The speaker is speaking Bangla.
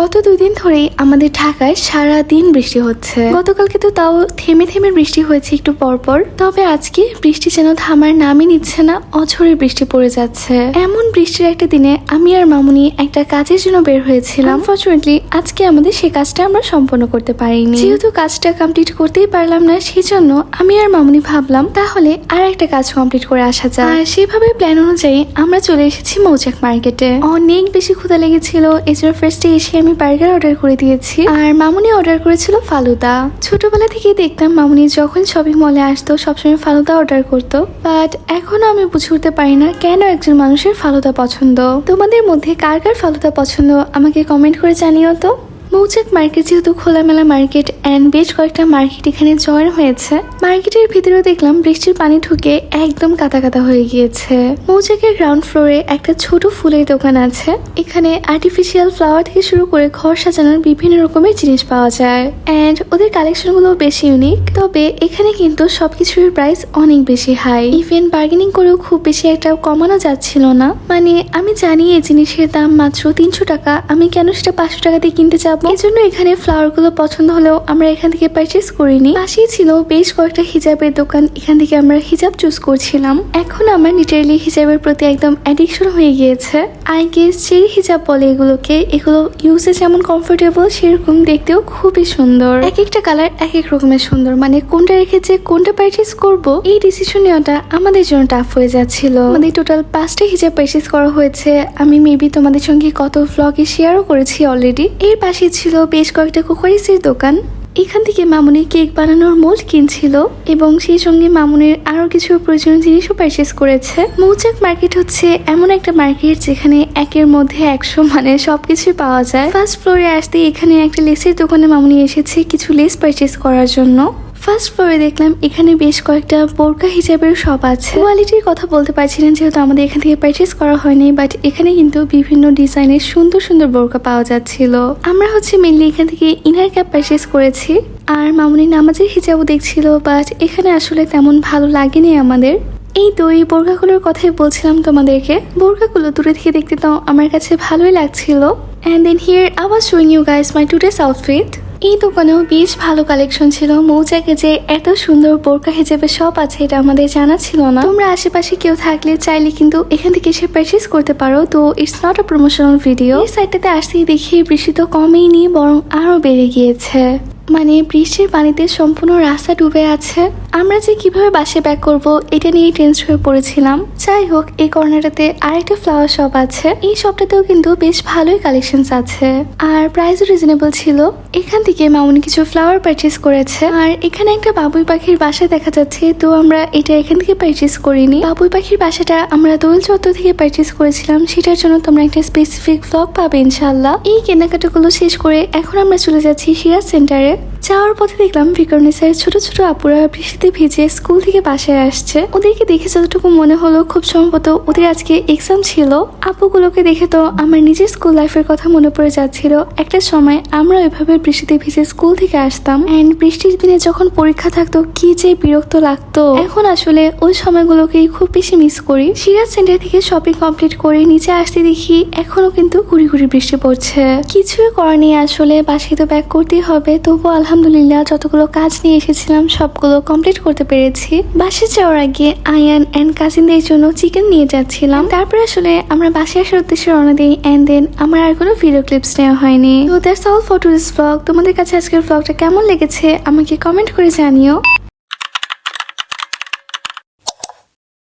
গত দুই দিন ধরেই আমাদের ঢাকায় সারা দিন বৃষ্টি হচ্ছে। গতকালকে তো তাও থেমে থেমে বৃষ্টি হয়েছে একটু পরপর। তবে আজকে বৃষ্টি যেন থামার নামই নিচ্ছে না, অঝরে বৃষ্টি পড়ে যাচ্ছে। এমন বৃষ্টির একটা দিনে আমি আর মামুনি একটা কাজের জন্য বের হয়েছিলাম। আনফর্চুনেটলি আজকে আমাদের সেই কাজটা আমরা সম্পন্ন করতে পারিনি। যেহেতু কাজটা কমপ্লিট করতেই পারলাম না সেই জন্য আমি আর মামুনি ভাবলাম, তাহলে আর একটা কাজ কমপ্লিট করে আসা যায় আর সেভাবে প্ল্যান অনুযায়ী আমরা চলে এসেছি মৌচাক মার্কেটে। অনেক বেশি ক্ষুধা লেগেছিল এছাড়া ফার্স্টে এসে আমি বার্গার অর্ডার করে দিয়েছি। আর মামুনি অর্ডার করেছিল ফালুদা। ছোটবেলা থেকেই দেখতাম মামুনি যখন শপিং মলে আসতো, সবসময় ফালুদা অর্ডার করতো। বাট এখনও আমি বুঝে উঠতে পারি না কেন একজন মানুষের ফালুদা পছন্দ। তোমাদের মধ্যে কার কার ফালুদা পছন্দ আমাকে কমেন্ট করে জানিও তো। মৌচাক মার্কেট যেহেতু খোলামেলা মার্কেট অ্যান্ড বেশ কয়েকটা মার্কেট এখানে জয়েন হয়েছে, মার্কেটের ভিতরেও দেখলাম বৃষ্টির পানি ঢুকে একদম কাদা কাদা হয়ে গিয়েছে। মৌচাকের গ্রাউন্ড ফ্লোরে একটা ছোট ফুলের দোকান আছে, এখানে আর্টিফিশিয়াল ফ্লাওয়ার থেকে শুরু করে ঘর সাজানোর বিভিন্ন রকমের জিনিস পাওয়া যায়। অ্যান্ড ওদের কালেকশনগুলো বেশি ইউনিক তবে এখানে কিন্তু সবকিছুর প্রাইস অনেক বেশি হাই ইভেন বার্গেনিং করেও খুব বেশি একটা কমানো যাচ্ছিল না। মানে আমি জানি এই জিনিসের দাম মাত্র তিনশো টাকা, আমি কেন সেটা পাঁচশো টাকা দিয়ে কিনতে যাব? এই জন্য এখানে ফ্লাওয়ারগুলো পছন্দ হলেও আমরা এখান থেকে পারচেস করিনি। পাশেই ছিল বেশ কয়েকটা হিজাবের দোকান, এখান থেকে আমরা হিজাব চুজ করছিলাম। এখন আমার লিটারেলি হিজাবের প্রতি একদম অ্যাডিকশন হয়ে গিয়েছে। আই গেস চেরি হিজাব বলে এগুলোকে, এগুলো ইউজে যেমন কমফোর্টেবল সেরকম দেখতেও খুবই সুন্দর। এক একটা কালার এক এক রকমের সুন্দর মানে কোনটা রেখেছে কোনটা পারচেস করব, এই ডিসিশন নেওয়াটা আমাদের জন্য টাফ হয়ে যাচ্ছিল। আমাদের টোটাল পাঁচটা হিজাব পারচেস করা হয়েছে। আমি মেবি তোমাদের সঙ্গে কত ভ্লগে শেয়ারও করেছি অলরেডি এর পাশে ছিল বেশ কয়েকটা কুকারিসের দোকান। এখান থেকে মামুনি কেক বানানোর মোল্ড কিনছিল এবং সেই সঙ্গে মামুনের আরও কিছু প্রয়োজনীয় জিনিসও পারচেস করেছে। মৌচাক মার্কেট হচ্ছে এমন একটা মার্কেট যেখানে একের মধ্যে একশো মানে সব কিছুই পাওয়া যায়। ফার্স্ট ফ্লোরে আসতে এখানে একটা লেসের দোকানে মামুনি এসেছে কিছু লেস পারচেস করার জন্য। ফার্স্ট ফ্লোরে দেখলাম এখানে বেশ কয়েকটা বোরকা হিসাবের শপ আছে। কোয়ালিটির কথা বলতে পারছি না যেহেতু আমাদের এখান থেকে পারচেস করা হয়নি বাট এখানে কিন্তু বিভিন্ন ডিজাইনের সুন্দর সুন্দর বোরকা পাওয়া যাচ্ছিল। আমরা হচ্ছে মেনলি এখান থেকে ইনার ক্যাপ পারচেস করেছি, আর মামুনি নামাজের হিজাবও দেখছিল বাট এখানে আসলে তেমন ভালো লাগেনি আমাদের। এই এই বোরকাগুলোর কথাই বলছিলাম তোমাদেরকে। বোরকাগুলো দূরে থেকে দেখতে তো আমার কাছে ভালোই লাগছিল। And then here I was showing you guys my today's outfit এই দোকানেও বেশ ভালো কালেকশন ছিল। মৌচাকে যে এত সুন্দর বোরকা হিসেবে সব আছে, এটা আমাদের জানা ছিল না। তোমরা আশেপাশে কেউ থাকলে চাইলে কিন্তু এখান থেকে এসে পারচেস করতে পারো। তো it's not a promotional video এই সাইডটাতে আসতেই দেখি বৃষ্টি তো কমেই কমেইনি বরং আরও বেড়ে গিয়েছে। মানে বৃষ্টির পানিতে সম্পূর্ণ রাস্তা ডুবে আছে। আমরা যে কীভাবে বাসে ব্যাক করব, এটা নিয়েই টেন্স হয়ে পড়েছিলাম। যাই হোক, এই কর্নারটাতে আরেকটা ফ্লাওয়ার শপ আছে। এই শপটাতেও কিন্তু বেশ ভালোই কালেকশনস আছে। আর প্রাইসও রিজনেবল ছিল। এখান থেকে মামুনি কিছু ফ্লাওয়ার পারচেস করেছে। আর এখানে একটা বাবুই পাখির বাসা দেখা যাচ্ছে, তো আমরা এটা এখান থেকে পারচেস করিনি। বাবুই পাখির বাসাটা আমরা দোল চত্বর থেকে পারচেস করেছিলাম। সেটার জন্য তোমরা একটা স্পেসিফিক ব্লগ পাবে ইনশাল্লাহ এই কেনাকাটাগুলো শেষ করে এখন আমরা চলে যাচ্ছি সিরাজ সেন্টারে right যাওয়ার পথে দেখলাম ভিকরনিসের ছোট ছোট আপুরা বৃষ্টিতে ভিজে স্কুল থেকে বাসায় আসছে। ওদেরকে দেখে যতটুকু মনে হলো, খুব সম্ভবত ওদের আজকে এক্সাম ছিল। আপুগুলোকে দেখে তো আমার নিজের স্কুল লাইফের কথা মনে পড়ে যাচ্ছিল। একটা সময় আমরা এভাবে বৃষ্টিতে ভিজে স্কুল থেকে আসতাম অ্যান্ড বৃষ্টির দিনে যখন পরীক্ষা থাকতো, কি যে বিরক্ত লাগতো। এখন আসলে ওই সময়গুলোকেই খুব বেশি মিস করি। সিরাজ সেন্টার থেকে শপিং কমপ্লিট করে নিচে আসতে দেখি এখনও কিন্তু ঘুরি ঘুরি বৃষ্টি পড়ছে। কিছুই করার নেই আসলে, বাসায় তো ব্যাক করতেই হবে, তবুও আলহামদুলিল্লাহ, যতগুলো কাজ নিয়ে এসেছিলাম, সবগুলো কমপ্লিট করতে পেরেছি। বাসে যাওয়ার আগে আয়ান অ্যান্ড কাজিনদের জন্য চিকেন নিয়ে যাচ্ছিলাম। তারপরে আসলে আমরা বাসে আসার উদ্দেশ্যে রওনা দিই অ্যান্ড দেন আমার আর কোনো ভিডিও ক্লিপস নেওয়া হয়নি। তো দ্যাটস অল টুরিস্ট ব্লগ তোমাদের কাছে আজকের ব্লগটা কেমন লেগেছে আমাকে কমেন্ট করে জানিও।